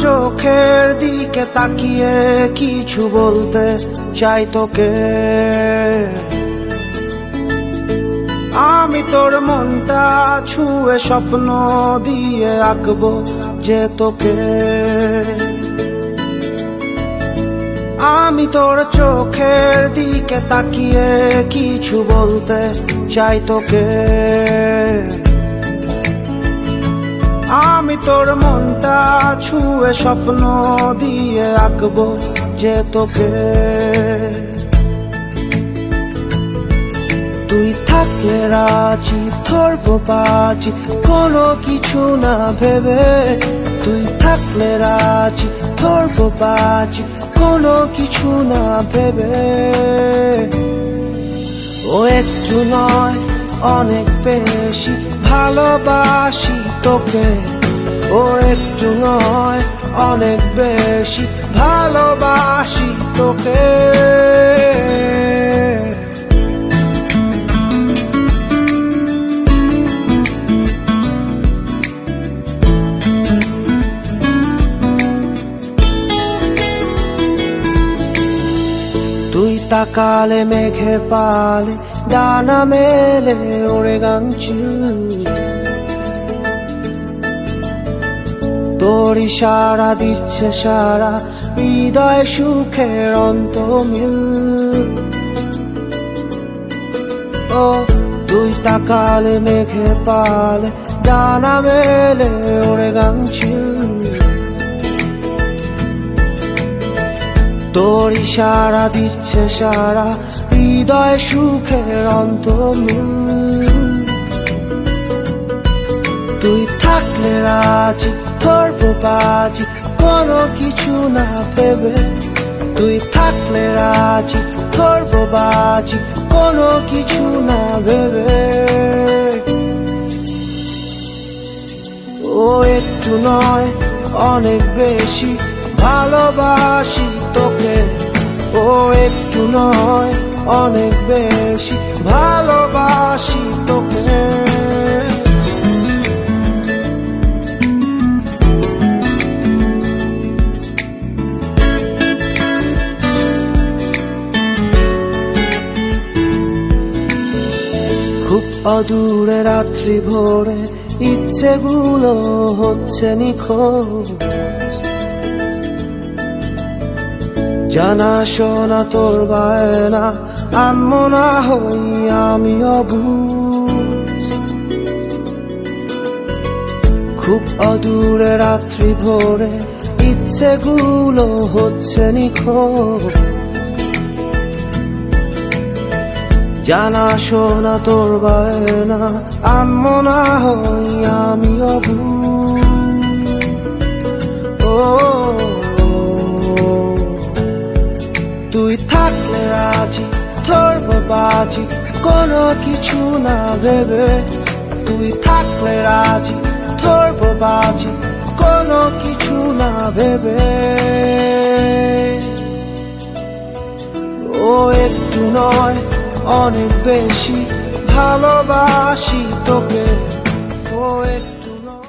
চোখের দিকে তাকিয়ে কিছু বলতে চাই তোকে। আমি তোর মনটা ছুঁয়ে স্বপ্ন দিয়ে আঁকবো যে তোকে। আমি তোর চোখের দিকে তাকিয়ে কিছু বলতে চাই তোকে। আমি তোর মনটা ছুঁয়ে স্বপ্ন দিয়ে আঁকবো যে তোকে। তুই থাকলে রাজি, ধরবো বাজি, কোনো কিছু না ভেবে। তুই থাকলে রাজি, ধরবো বাজি, কোনো কিছু না ভেবে। ও একটু নয় অনেক বেশি ভালোবাসি তোকে। ও একটু নয়, অনেক বেশি ভালোবাসি তোকে। তুই তাকালে মেঘের পালে ডানা মেলে ওরে গাংচিল তোর ইশারা দিচ্ছে সারা হৃদয় সুখের অন্ত মিল ও তুই তাকালে মেঘের পাল, ডানা মেলে ওরে গাংচিল তোর ইশারা দিচ্ছে সারা হৃদয় সুখের অন্ত তুই থাকলে রাজি ধরবো বাজি কোনো কিছু না ভেবে। তুই থাকলে রাজি ধরবো বাজি কোনো কিছু না ভেবে। ও একটু নয়, অনেক বেশি ভালোবাসি তোকে। ও, একটু নয়, অনেক বেশি। ভালোবাসি তোকে। খুব অদূরে রাত্রি ভোরে ইচ্ছেগুলো হচ্ছে নিখোঁজ। জানা শোনা তোর বায়না আনমো না হই আমি অবুঝ। খুব অদূরে রাত্রি ভোরে ইচ্ছেগুলো হচ্ছে নিখোঁজ। জানা শোনা তোর বায়না আনমো না হই আমি অবুঝ। ও তুই থাকলে রাজি ধরবো বাজি। কোনো কিছু না ভেবে তুই থাকলে রাজি, ধরবো বাজি। কোনো কিছু না ভেবে। ও, একটু নয়, অনেক বেশি ভালোবাসি তোকে। ও